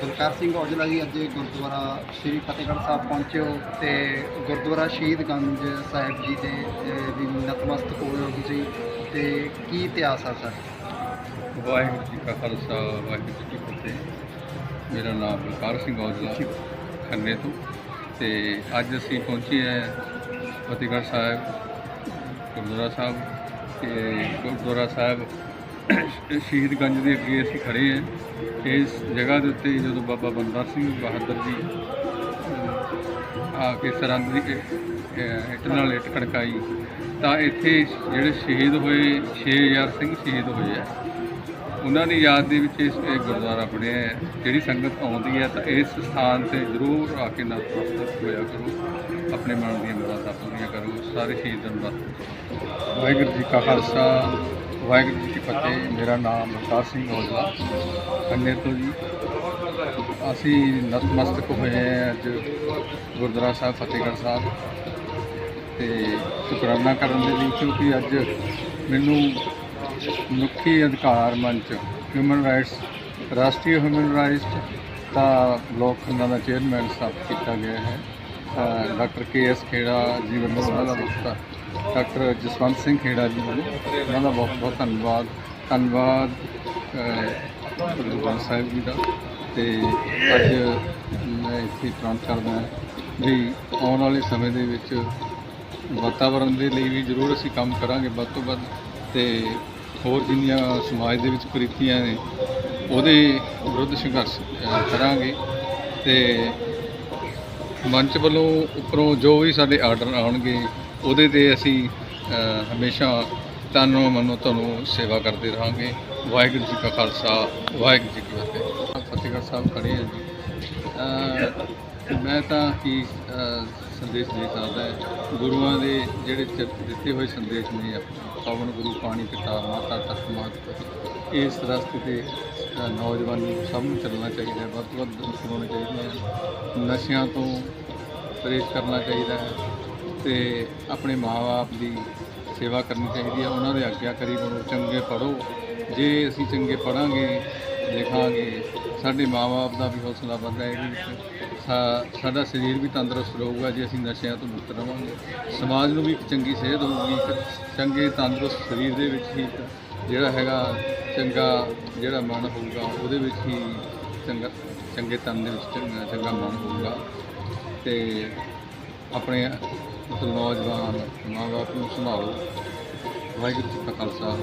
ਬਲਕਾਰ ਸਿੰਘ ਔਜਲਾ ਜੀ ਅੱਜ ਗੁਰਦੁਆਰਾ ਸ੍ਰੀ ਫਤਿਹਗੜ੍ਹ ਸਾਹਿਬ ਪਹੁੰਚੇ ਹੋ ਤੇ ਗੁਰਦੁਆਰਾ ਸ਼ਹੀਦਗੰਜ ਸਾਹਿਬ ਜੀ ਦੇ ਵੀ ਨਤਮਸਤਕ ਹੋਏ ਹੋ ਤੁਸੀਂ। ਤੇ ਕੀ ਇਤਿਹਾਸ ਆ ਸਰ ਵਾਹਿਗੁਰੂ ਜੀ ਕਾ ਖਾਲਸਾ ਵਾਹਿਗੁਰੂ ਜੀ ਕੀ ਫਤਿਹ। ਮੇਰਾ ਨਾਮ ਬਲਕਾਰ ਸਿੰਘ ਔਜਲਾ ਖੰਨੇ ਤੋਂ। ਤੇ ਅੱਜ ਅਸੀਂ ਪਹੁੰਚੇ ਹਾਂ ਫਤਿਹਗੜ੍ਹ ਸਾਹਿਬ ਗੁਰਦੁਆਰਾ ਸਾਹਿਬ ਤੇ ਗੁਰਦੁਆਰਾ ਸਾਹਿਬ ਸ਼ਹੀਦਗੰਜ ਦੇ ਅੱਗੇ ਅਸੀਂ ਖੜੇ ਹਾਂ। ਇਸ ਜਗ੍ਹਾ ਦੇ ਉੱਤੇ ਜਦੋਂ ਬਾਬਾ ਬੰਦਾ ਸਿੰਘ ਬਹਾਦਰ ਜੀ ਆ ਕੇ ਸਰਹੰਦ ਦੀ ਅਹ, ਇੱਟ ਨਾਲ ਇੱਟ ਖੜਕਾਈ ਤਾਂ ਇੱਥੇ ਜਿਹੜੇ ਸ਼ਹੀਦ ਹੋਏ 6000 ਸਿੰਘ ਸ਼ਹੀਦ ਹੋਏ ਆ। ਉਹਨਾਂ ਦੀ ਯਾਦ ਦੇ ਵਿੱਚ ਇਸ ਇਹ ਗੁਰਦੁਆਰਾ ਬਣਿਆ ਹੈ। ਜਿਹੜੀ ਸੰਗਤ ਆਉਂਦੀ ਹੈ ਤਾਂ ਇਸ ਸਥਾਨ ਤੇ ਜ਼ਰੂਰ ਆ ਕੇ ਨਤਮਸਤਕ ਹੋਇਆ ਕਰੋ। ਆਪਣੇ ਮਨ ਦੀਆਂ ਮੁਰਾਦਾਂ ਪੂਰੀਆਂ ਕਰੋ। ਸਾਰੇ ਸ਼ਹੀਦਾਂ ਨੂੰ ਵਾਹਿਗੁਰੂ ਜੀ ਕਾ ਖਾਲਸਾ ਵਾਹਿਗੁਰੂ ਜੀ ਕੀ ਫਤਿਹ, ਮੇਰਾ ਨਾਮ ਬਲਕਾਰ ਸਿੰਘ ਔਜਲਾ, ਕੰਨੇ ਤੋਂ ਜੀ। ਅਸੀਂ ਨਤਮਸਤਕ ਹੋਏ ਹਾਂ ਅੱਜ ਗੁਰਦੁਆਰਾ ਸਾਹਿਬ, ਫਤਿਹਗੜ੍ਹ ਸਾਹਿਬ। ਤੇ ਸ਼ੁਕਰਾਨਾ ਕਰਨ ਦੇ ਲਈ, ਕਿਉਂਕਿ ਅੱਜ ਮੈਨੂੰ ਮਨੁੱਖੀ ਅਧਿਕਾਰ ਮੰਚ ਹਿਊਮਨ ਰਾਈਟਸ ਰਾਸ਼ਟਰੀ ਹਿਊਮਨ ਰਾਈਟਸ ਦਾ ਬਲਾਕ ਖੰਨਾ ਦਾ ਚੇਅਰਮੈਨ ਸਥਾਪਿਤ ਕੀਤਾ ਗਿਆ ਹੈ। Doctor K S Khera ji ਵੱਲੋਂ ਦਾ ਬਹੁਤ ਡਾਕਟਰ ਜਸਵੰਤ ਸਿੰਘ ਖੇੜਾ ਜੀ ਵੱਲੋਂ ਉਹਨਾਂ ਦਾ ਬਹੁਤ ਬਹੁਤ ਧੰਨਵਾਦ ਧੰਨਵਾਦ ਅ, ਗੁਰੂ ਗ੍ਰੰਥ ਸਾਹਿਬ ਜੀ ਦਾ। ਤੇ ਅੱਜ ਮੈਂ ਇੱਥੇ ਪ੍ਰਾਂਤ ਕਰਦਾ ਵੀ ਆਉਣ ਵਾਲੇ ਸਮੇਂ ਦੇ ਵਿੱਚ ਵਾਤਾਵਰਣ ਦੇ ਲਈ ਵੀ ਜ਼ਰੂਰ ਅਸੀਂ ਕੰਮ ਕਰਾਂਗੇ ਵੱਧ ਤੋਂ ਵੱਧ। ਤੇ ਹੋਰ ਜਿੰਨੀਆਂ ਸਮਾਜ ਦੇ ਵਿੱਚ ਕੁਰੀਤੀਆਂ ਨੇ ਉਹਦੇ ਵਿਰੁੱਧ ਸੰਘਰਸ਼ ਕਰਾਂਗੇ। ਤੇ ਮੰਚ ਵੱਲੋਂ ਉੱਪਰੋਂ ਜੋ ਵੀ ਸਾਡੇ ਆਰਡਰ ਆਉਣਗੇ, ਉਹਦੇ ਤੇ ਅਸੀਂ ਹਮੇਸ਼ਾ ਤਨੋਂ ਮਨੋਂ ਤੁਹਾਨੂੰ ਸੇਵਾ ਕਰਦੇ ਰਹਾਂਗੇ। ਵਾਹਿਗੁਰੂ ਜੀ ਕਾ ਖਾਲਸਾ, ਵਾਹਿਗੁਰੂ ਜੀ ਕੀ ਫਤਿਹ। ਫਤਿਹਗੜ੍ਹ ਸਾਹਿਬ ਖੜੇ ਹਾਂ ਜੀ। ਮੈਂ ਤਾਂ ਕੀ ਸੰਦੇਸ਼ ਦੇ ਸਕਦਾ ਹੈ। ਗੁਰੂਆਂ ਦੇ ਜਿਹੜੇ ਚ- ਦਿੱਤੇ ਹੋਏ ਸੰਦੇਸ਼ ਨੇ ਪਵਨ ਗੁਰੂ ਪਾਣੀ ਪਿਤਾ, ਮਾਤਾ ਤਤ ਮਾਤ ਇਸ ਰਸਤੇ ਤੇ ਨੌਜਵਾਨ ਨੂੰ ਸਭ ਨੂੰ ਚੱਲਣਾ ਚਾਹੀਦਾ ਹੈ, ਵੱਧ ਤੋਂ ਵੱਧ ਦੂਰ ਹੋਣੇ ਚਾਹੀਦੇ ਹਨ। ਨਸ਼ਿਆਂ ਤੋਂ ਪਰਹੇਜ਼ ਕਰਨਾ ਚਾਹੀਦਾ ਹੈ ਤੇ ਆਪਣੇ ਮਾਂ-ਬਾਪ ਦੀ ਸੇਵਾ ਕਰਨੀ ਚਾਹੀਦੀ ਹੈ। ਉਹਨਾਂ ਦੇ ਆਗਿਆਕਾਰੀ ਬਣੋ ਚੰਗੇ ਪੜੋ ਜੇ ਅਸੀਂ ਚੰਗੇ ਪੜਾਂਗੇ ਲਿਖਾਂਗੇ, ਸਾਡੇ ਮਾਂ-ਬਾਪ ਦਾ ਵੀ ਹੌਸਲਾ ਵੱਧਦਾ ਇਹਦੇ ਵਿੱਚ ਸਾਡਾ ਸਰੀਰ ਵੀ ਤੰਦਰੁਸਤ ਰਹੂਗਾ ਜੇ ਅਸੀਂ ਨਸ਼ਿਆਂ ਤੋਂ ਮੁਕਤ ਰਵਾਂਗੇ। ਸਮਾਜ ਨੂੰ ਵੀ ਇੱਕ ਚੰਗੀ ਸਿਹਤ ਹੋਊਗੀ, ਇੱਕ ਚੰਗੇ ਤੰਦਰੁਸਤ ਸਰੀਰ ਦੇ ਵਿੱਚ ਹੀ ਜਿਹੜਾ ਹੈਗਾ ਚੰਗਾ ਜਿਹੜਾ ਮਨ ਹੋਊਗਾ, ਉਹਦੇ ਵਿੱਚ ਹੀ ਚੰਗਾ ਚੰਗੇ ਤਨ ਦੇ ਵਿੱਚ ਚੰਗਾ ਚੰਗਾ ਮਨ ਹੋਊਗਾ। ਤੇ ਆਪਣੇ ਨੌਜਵਾਨ ਮਾਂ ਬਾਪ ਨੂੰ ਸੰਭਾਲੋ। ਵਾਹਿਗੁਰੂ ਜੀ ਕਾ ਖਾਲਸਾ।